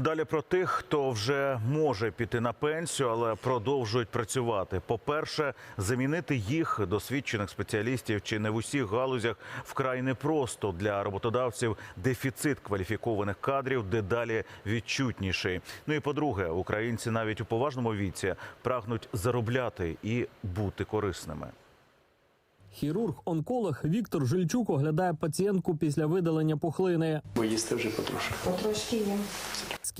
Далі про тих, хто вже може піти на пенсію, але продовжують працювати. По-перше, замінити їх досвідчених спеціалістів чи не в усіх галузях вкрай непросто для роботодавців. Дефіцит кваліфікованих кадрів дедалі відчутніший. Ну і по-друге, українці навіть у поважному віці прагнуть заробляти і бути корисними. Хірург-онколог Віктор Жильчук оглядає пацієнтку після видалення пухлини. Бо їсти вже потрошки. Потрошки їм.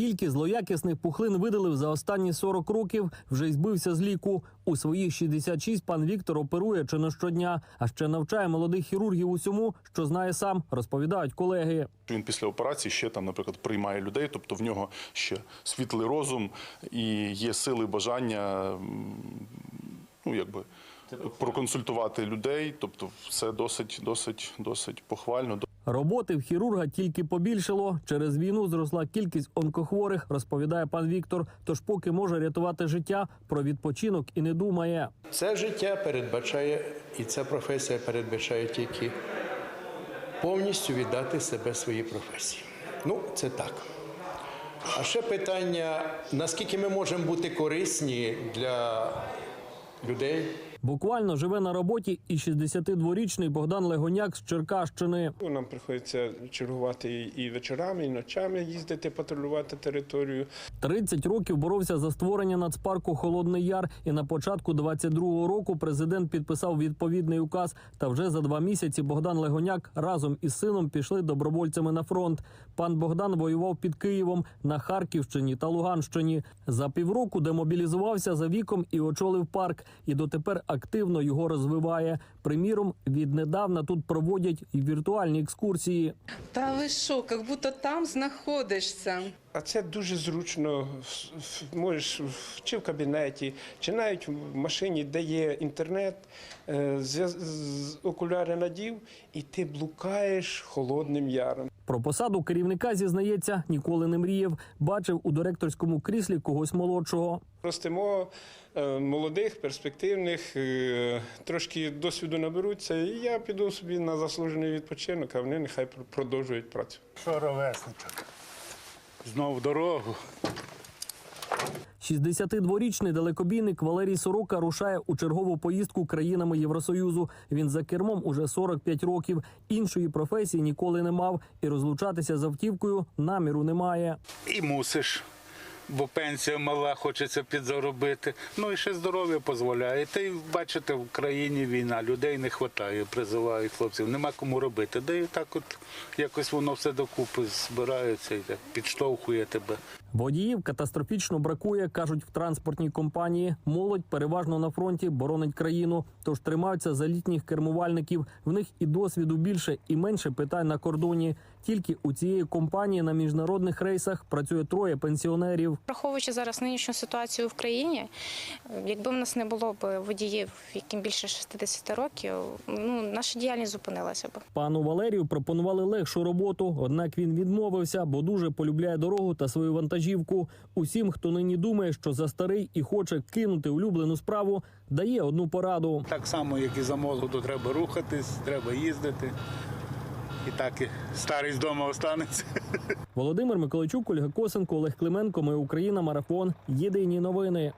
Скільки злоякісних пухлин видалив за останні 40 років, вже й збився з ліку. У своїх 66 пан Віктор оперує чи не щодня, а ще навчає молодих хірургів усьому, що знає сам, розповідають колеги. Він після операції ще там, наприклад, приймає людей, тобто в нього ще світлий розум і є сили бажання ну, якби, проконсультувати людей. Тобто, все досить, досить, досить похвально. Роботи в хірурга тільки побільшало. Через війну зросла кількість онкохворих, розповідає пан Віктор. Тож, поки може рятувати життя, про відпочинок і не думає. Це життя передбачає, і ця професія передбачає тільки повністю віддати себе своїй професії. Ну, це так. А ще питання: наскільки ми можемо бути корисні для людей? Буквально живе на роботі і 62-річний Богдан Легоняк з Черкащини. Ну, Нам приходиться чергувати і вечорами, і ночами їздити, патрулювати територію. 30 років боровся за створення нацпарку Холодний Яр. І на початку 22-го року президент підписав відповідний указ. Та вже за два місяці Богдан Легоняк разом із сином пішли добровольцями на фронт. Пан Богдан воював під Києвом на Харківщині та Луганщині. За півроку демобілізувався за віком і очолив парк. І дотепер активно його розвиває. Приміром, віднедавна тут проводять і віртуальні екскурсії. Та ви що, як будто там знаходишся. А це дуже зручно. Можеш чи в кабінеті, чи навіть в машині, де є інтернет, е, з- окуляри надів, і ти блукаєш холодним яром. Про посаду керівника зізнається, ніколи не мріяв. Бачив у директорському кріслі когось молодшого. Ростимо е, молодих, перспективних, е, трошки досвіду наберуться, і я піду собі на заслужений відпочинок, а вони нехай продовжують працю. Що ровесник? Знов в дорогу. 62-річний далекобійник Валерій Сорока рушає у чергову поїздку країнами Євросоюзу. Він за кермом уже 45 років. Іншої професії ніколи не мав, і розлучатися з автівкою наміру немає. І мусиш. Бо пенсія мала, хочеться підзаробити. Ну і ще здоров'я дозволяє. Та й бачите, в країні війна, людей не вистачає, призивають хлопців, нема кому робити. Да і так от якось воно все докупи збирається і так підштовхує тебе. Водіїв катастрофічно бракує, кажуть в транспортній компанії. Молодь переважно на фронті боронить країну, тож тримаються за літніх кермувальників. В них і досвіду більше, і менше питань на кордоні. Тільки у цієї компанії на міжнародних рейсах працює троє пенсіонерів. Враховуючи зараз нинішню ситуацію в країні, якби в нас не було б водіїв, яким більше 60 років, ну наша діяльність зупинилася б. Пану Валерію пропонували легшу роботу, однак він відмовився, бо дуже полюбляє дорогу та свою вантажівку. Усім, хто нині думає, що за старий і хоче кинути улюблену справу, дає одну пораду. Так само, як і за молоду, треба рухатись, треба їздити. І так і старий з дому останеться. Володимир Миколайчук, Ольга Косенко, Олег Клименко. Ми Україна. Марафон. Єдині новини.